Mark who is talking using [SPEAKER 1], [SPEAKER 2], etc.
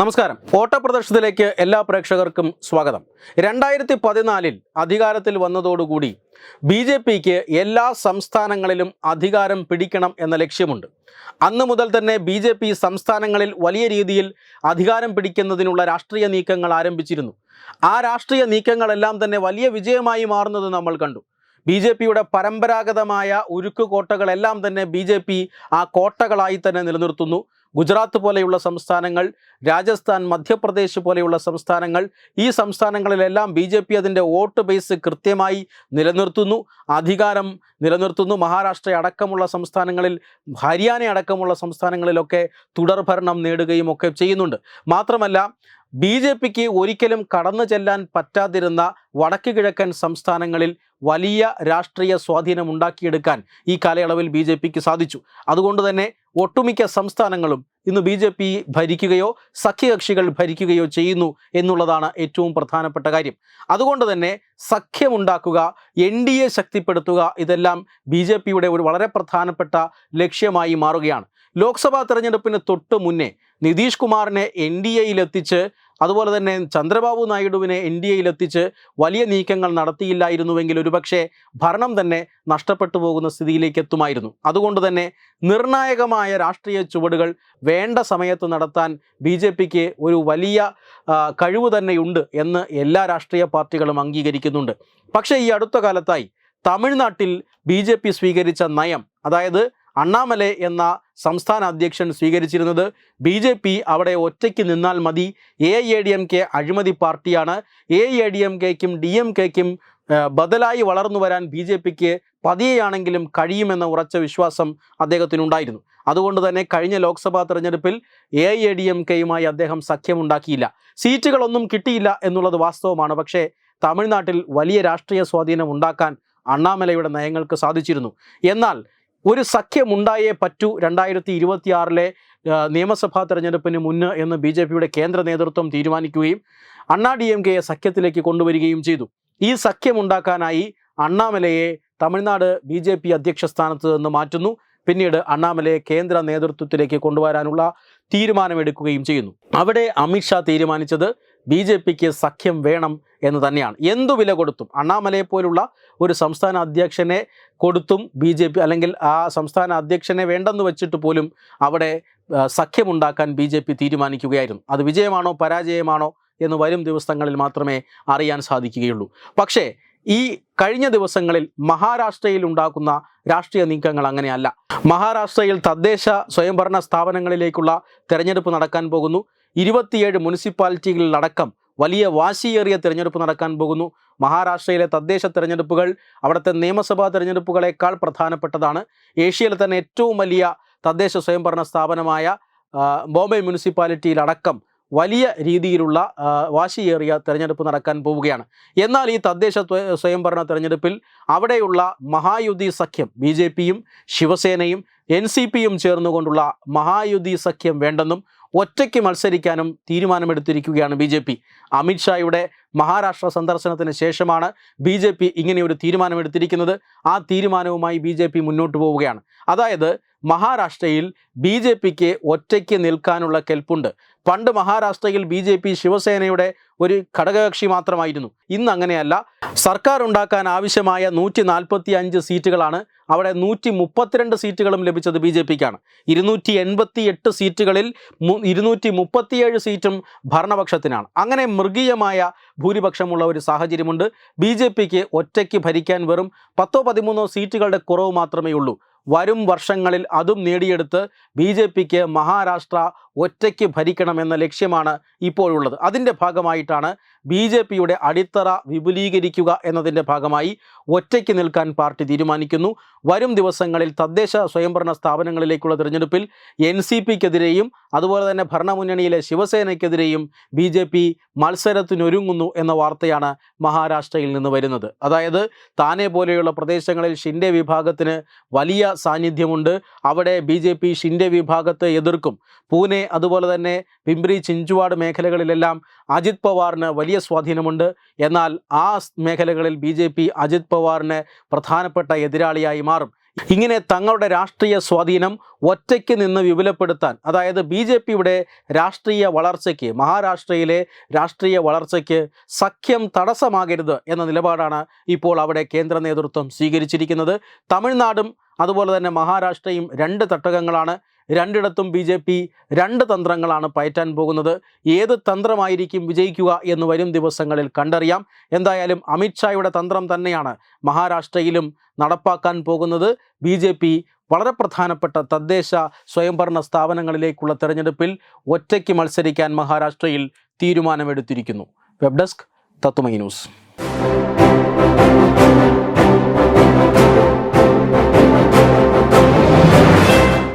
[SPEAKER 1] നമസ്കാരം പ്രദർശനത്തിലേക്ക് എല്ലാ പ്രേക്ഷകർക്കും സ്വാഗതം രണ്ടായിരത്തി പതിനാലിൽ അധികാരത്തിൽ വന്നതോടുകൂടി ബി ജെ പിക്ക് എല്ലാ സംസ്ഥാനങ്ങളിലും അധികാരം പിടിക്കണം എന്ന ലക്ഷ്യമുണ്ട് അന്ന് മുതൽ തന്നെ ബി ജെ പി സംസ്ഥാനങ്ങളിൽ വലിയ രീതിയിൽ അധികാരം പിടിക്കുന്നതിനുള്ള രാഷ്ട്രീയ നീക്കങ്ങൾ ആരംഭിച്ചിരുന്നു ആ രാഷ്ട്രീയ നീക്കങ്ങളെല്ലാം തന്നെ വലിയ വിജയമായി മാറുന്നത് നമ്മൾ കണ്ടു ബി ജെ പിയുടെ പരമ്പരാഗതമായ കോട്ടകളെല്ലാം തന്നെ ബി ജെ പി ആ കോട്ടകളായി തന്നെ നിലനിർത്തുന്നു ഗുജറാത്ത് പോലെയുള്ള സംസ്ഥാനങ്ങൾ രാജസ്ഥാൻ മധ്യപ്രദേശ് പോലെയുള്ള സംസ്ഥാനങ്ങൾ ഈ സംസ്ഥാനങ്ങളിലെല്ലാം ബി ജെ പി അതിൻ്റെ വോട്ട് ബേസ് കൃത്യമായി നിലനിർത്തുന്നു അധികാരം നിലനിർത്തുന്നു മഹാരാഷ്ട്ര അടക്കമുള്ള സംസ്ഥാനങ്ങളിൽ ഹരിയാന അടക്കമുള്ള സംസ്ഥാനങ്ങളിലൊക്കെ തുടർഭരണം നേടുകയും ഒക്കെ ചെയ്യുന്നുണ്ട് മാത്രമല്ല ബി ജെ പിക്ക് ഒരിക്കലും കടന്നു ചെല്ലാൻ പറ്റാതിരുന്ന വടക്ക് കിഴക്കൻ സംസ്ഥാനങ്ങളിൽ വലിയ രാഷ്ട്രീയ സ്വാധീനം ഉണ്ടാക്കിയെടുക്കാൻ ഈ കാലയളവിൽ ബി ജെ പിക്ക് സാധിച്ചു അതുകൊണ്ട് തന്നെ ഒട്ടുമിക്ക സംസ്ഥാനങ്ങളും ഇന്ന് ബി ജെ പി ഭരിക്കുകയോ സഖ്യകക്ഷികൾ ഭരിക്കുകയോ ചെയ്യുന്നു എന്നുള്ളതാണ് ഏറ്റവും പ്രധാനപ്പെട്ട കാര്യം അതുകൊണ്ട് തന്നെ സഖ്യമുണ്ടാക്കുക എൻ ഡി എ ശക്തിപ്പെടുത്തുക ഇതെല്ലാം ബി ജെ പിയുടെ ഒരു വളരെ പ്രധാനപ്പെട്ട ലക്ഷ്യമായി മാറുകയാണ് ലോക്സഭാ തെരഞ്ഞെടുപ്പിന് തൊട്ട് മുന്നേ നിതീഷ് കുമാറിനെ എൻ ഡി എയിലെത്തിച്ച് അതുപോലെ തന്നെ ചന്ദ്രബാബു നായിഡുവിനെ എൻ ഡി എയിലെത്തിച്ച് വലിയ നീക്കങ്ങൾ നടത്തിയില്ലായിരുന്നുവെങ്കിൽ ഒരുപക്ഷെ ഭരണം തന്നെ നഷ്ടപ്പെട്ടു പോകുന്ന സ്ഥിതിയിലേക്ക് എത്തുമായിരുന്നു അതുകൊണ്ട് തന്നെ നിർണായകമായ രാഷ്ട്രീയ ചുവടുകൾ വേണ്ട സമയത്ത് നടത്താൻ ബി ജെ പിക്ക് ഒരു വലിയ കഴിവ് തന്നെയുണ്ട് എന്ന് എല്ലാ രാഷ്ട്രീയ പാർട്ടികളും അംഗീകരിക്കുന്നുണ്ട് പക്ഷേ ഈ അടുത്ത കാലത്തായി തമിഴ്നാട്ടിൽ ബി സ്വീകരിച്ച നയം അതായത് അണ്ണാമലെ എന്ന സംസ്ഥാന അധ്യക്ഷൻ സ്വീകരിച്ചിരുന്നത് ബി ജെ പി അവിടെ ഒറ്റയ്ക്ക് നിന്നാൽ മതി A A D M K അഴിമതി പാർട്ടിയാണ് എ എ ഡി എം കെക്കും ഡി എം കെക്കും ബദലായി വളർന്നു വരാൻ ബി ജെ പിക്ക് പതിയെയാണെങ്കിലും കഴിയുമെന്ന ഉറച്ച വിശ്വാസം അദ്ദേഹത്തിനുണ്ടായിരുന്നു അതുകൊണ്ട് തന്നെ കഴിഞ്ഞ ലോക്സഭാ തെരഞ്ഞെടുപ്പിൽ എ എ ഡി എം കെയുമായി അദ്ദേഹം സഖ്യമുണ്ടാക്കിയില്ല സീറ്റുകളൊന്നും കിട്ടിയില്ല എന്നുള്ളത് വാസ്തവമാണ് പക്ഷേ തമിഴ്നാട്ടിൽ വലിയ രാഷ്ട്രീയ സ്വാധീനം ഉണ്ടാക്കാൻ അണ്ണാമലയുടെ നയങ്ങൾക്ക് സാധിച്ചിരുന്നു എന്നാൽ ഒരു സഖ്യമുണ്ടായേ പറ്റൂ രണ്ടായിരത്തി ഇരുപത്തിയാറിലെ നിയമസഭാ തെരഞ്ഞെടുപ്പിന് മുന്ന് എന്ന് ബി ജെ പിയുടെ കേന്ദ്ര നേതൃത്വം തീരുമാനിക്കുകയും അണ്ണാ ഡി എം കെയെ സഖ്യത്തിലേക്ക് കൊണ്ടുവരികയും ചെയ്തു ഈ സഖ്യമുണ്ടാക്കാനായി അണ്ണാമലയെ തമിഴ്നാട് ബി ജെ പി അധ്യക്ഷ സ്ഥാനത്ത് നിന്ന് മാറ്റുന്നു പിന്നീട് അണ്ണാമലയെ കേന്ദ്ര നേതൃത്വത്തിലേക്ക് കൊണ്ടുവരാനുള്ള തീരുമാനമെടുക്കുകയും ചെയ്യുന്നു അവിടെ അമിത്ഷാ തീരുമാനിച്ചത് ബി ജെ പിക്ക് സഖ്യം വേണം എന്ന് തന്നെയാണ് എന്തു വില കൊടുത്തും അണ്ണാമലയെ പോലുള്ള ഒരു സംസ്ഥാന അധ്യക്ഷനെ കൊടുത്തും ബി ജെ പി അല്ലെങ്കിൽ ആ സംസ്ഥാന അധ്യക്ഷനെ വേണ്ടെന്ന് വെച്ചിട്ട് പോലും അവിടെ സഖ്യമുണ്ടാക്കാൻ ബി ജെ പി തീരുമാനിക്കുകയായിരുന്നു അത് വിജയമാണോ പരാജയമാണോ എന്ന് വരും ദിവസങ്ങളിൽ മാത്രമേ അറിയാൻ സാധിക്കുകയുള്ളൂ പക്ഷേ ഈ കഴിഞ്ഞ ദിവസങ്ങളിൽ മഹാരാഷ്ട്രയിൽ ഉണ്ടാക്കുന്ന രാഷ്ട്രീയ നീക്കങ്ങൾ അങ്ങനെയല്ല മഹാരാഷ്ട്രയിൽ തദ്ദേശ സ്വയംഭരണ സ്ഥാപനങ്ങളിലേക്കുള്ള തെരഞ്ഞെടുപ്പ് നടക്കാൻ പോകുന്നു ഇരുപത്തിയേഴ് മുനിസിപ്പാലിറ്റികളിലടക്കം വലിയ വാശിയേറിയ തിരഞ്ഞെടുപ്പ് നടക്കാൻ പോകുന്നു മഹാരാഷ്ട്രയിലെ തദ്ദേശ തിരഞ്ഞെടുപ്പുകൾ അവിടുത്തെ നിയമസഭാ തിരഞ്ഞെടുപ്പുകളേക്കാൾ പ്രധാനപ്പെട്ടതാണ് ഏഷ്യയിലെ തന്നെ ഏറ്റവും വലിയ തദ്ദേശ സ്വയംഭരണ സ്ഥാപനമായ ബോംബെ മുനിസിപ്പാലിറ്റിയിലടക്കം വലിയ രീതിയിലുള്ള വാശിയേറിയ തെരഞ്ഞെടുപ്പ് നടക്കാൻ പോവുകയാണ് എന്നാൽ ഈ തദ്ദേശ സ്വയംഭരണ തെരഞ്ഞെടുപ്പിൽ അവിടെയുള്ള മഹായുതി സഖ്യം ബി ജെ പിയും ശിവസേനയും എൻ സി പിയും ചേർന്നുകൊണ്ടുള്ള മഹായുതി സഖ്യം വേണ്ടെന്നും ഒറ്റയ്ക്ക് മത്സരിക്കാനും തീരുമാനമെടുത്തിരിക്കുകയാണ് ബി ജെ പി അമിത്ഷായുടെ മഹാരാഷ്ട്ര സന്ദർശനത്തിന് ശേഷമാണ് ബി ജെ പി ഒരു തീരുമാനമെടുത്തിരിക്കുന്നത് ആ തീരുമാനവുമായി ബി ജെ പി മുന്നോട്ട് പോവുകയാണ് അതായത് മഹാരാഷ്ട്രയിൽ ബി ജെ പിക്ക് ഒറ്റയ്ക്ക് നിൽക്കാനുള്ള കെൽപ്പുണ്ട് പണ്ട് മഹാരാഷ്ട്രയിൽ ബി ജെ പി ശിവസേനയുടെ ഒരു ഘടകകക്ഷി മാത്രമായിരുന്നു ഇന്ന് അങ്ങനെയല്ല സർക്കാർ ഉണ്ടാക്കാൻ ആവശ്യമായ നൂറ്റി നാൽപ്പത്തി അഞ്ച് സീറ്റുകളാണ് അവിടെ നൂറ്റി മുപ്പത്തിരണ്ട് സീറ്റുകളും ലഭിച്ചത് ബി ജെ പിക്കാണ് ഇരുന്നൂറ്റി എൺപത്തി എട്ട് സീറ്റുകളിൽ ഇരുന്നൂറ്റി മുപ്പത്തിയേഴ് സീറ്റും ഭരണപക്ഷത്തിനാണ് അങ്ങനെ മൃഗീയമായ ഭൂരിപക്ഷമുള്ള ഒരു സാഹചര്യമുണ്ട് ബി ജെ പിക്ക് ഒറ്റയ്ക്ക് ഭരിക്കാൻ വെറും പത്തോ പതിമൂന്നോ സീറ്റുകളുടെ കുറവ് മാത്രമേ ഉള്ളൂ വരും വർഷങ്ങളിൽ അതും നേടിയെടുത്ത് ബി ജെ പിക്ക് മഹാരാഷ്ട്ര ഒറ്റയ്ക്ക് ഭരിക്കണമെന്ന ലക്ഷ്യമാണ് ഇപ്പോഴുള്ളത് അതിൻ്റെ ഭാഗമായിട്ടാണ് ബി ജെ പിയുടെ അടിത്തറ വിപുലീകരിക്കുക എന്നതിൻ്റെ ഭാഗമായി ഒറ്റയ്ക്ക് നിൽക്കാൻ പാർട്ടി തീരുമാനിക്കുന്നു വരും ദിവസങ്ങളിൽ തദ്ദേശ സ്വയംഭരണ സ്ഥാപനങ്ങളിലേക്കുള്ള തിരഞ്ഞെടുപ്പിൽ എൻ സി പിക്കെതിരെയും അതുപോലെ തന്നെ ഭരണമുന്നണിയിലെ ശിവസേനയ്ക്കെതിരെയും ബി ജെ പി മത്സരത്തിനൊരുങ്ങുന്നു എന്ന വാർത്തയാണ് മഹാരാഷ്ട്രയിൽ നിന്ന് വരുന്നത് അതായത് താനെ പോലെയുള്ള പ്രദേശങ്ങളിൽ ഷിൻഡെ വിഭാഗത്തിന് വലിയ സാന്നിധ്യമുണ്ട് അവിടെ ബി ജെ പി ഷിൻഡെ വിഭാഗത്തെ എതിർക്കും പൂനെ അതുപോലെ തന്നെ പിംബ്രി ചിഞ്ചുവാട് മേഖലകളിലെല്ലാം അജിത് പവാറിന് വലിയ സ്വാധീനമുണ്ട് എന്നാൽ ആ മേഖലകളിൽ ബി ജെ പി അജിത് പവാറിന് പ്രധാനപ്പെട്ട എതിരാളിയായി മാറും ഇങ്ങനെ തങ്ങളുടെ രാഷ്ട്രീയ സ്വാധീനം ഒറ്റയ്ക്ക് നിന്ന് വിപുലപ്പെടുത്താൻ അതായത് ബി ജെ പിയുടെ രാഷ്ട്രീയ വളർച്ചയ്ക്ക് മഹാരാഷ്ട്രയിലെ രാഷ്ട്രീയ വളർച്ചയ്ക്ക് സഖ്യം തടസ്സമാകരുത് എന്ന നിലപാടാണ് ഇപ്പോൾ അവിടെ കേന്ദ്ര നേതൃത്വം സ്വീകരിച്ചിരിക്കുന്നത് തമിഴ്നാടും അതുപോലെ തന്നെ മഹാരാഷ്ട്രയും രണ്ട് തട്ടകങ്ങളാണ് രണ്ടിടത്തും ബി ജെ പി രണ്ട് തന്ത്രങ്ങളാണ് പയറ്റാൻ പോകുന്നത് ഏത് തന്ത്രമായിരിക്കും വിജയിക്കുക എന്ന് വരും ദിവസങ്ങളിൽ കണ്ടറിയാം എന്തായാലും അമിത്ഷായുടെ തന്ത്രം തന്നെയാണ് മഹാരാഷ്ട്രയിലും നടപ്പാക്കാൻ പോകുന്നത് ബി ജെ പി വളരെ പ്രധാനപ്പെട്ട തദ്ദേശ സ്വയംഭരണ സ്ഥാപനങ്ങളിലേക്കുള്ള തെരഞ്ഞെടുപ്പിൽ ഒറ്റയ്ക്ക് മത്സരിക്കാൻ മഹാരാഷ്ട്രയിൽ തീരുമാനമെടുത്തിരിക്കുന്നു വെബ് ഡെസ്ക് തത്തുമൈ ന്യൂസ്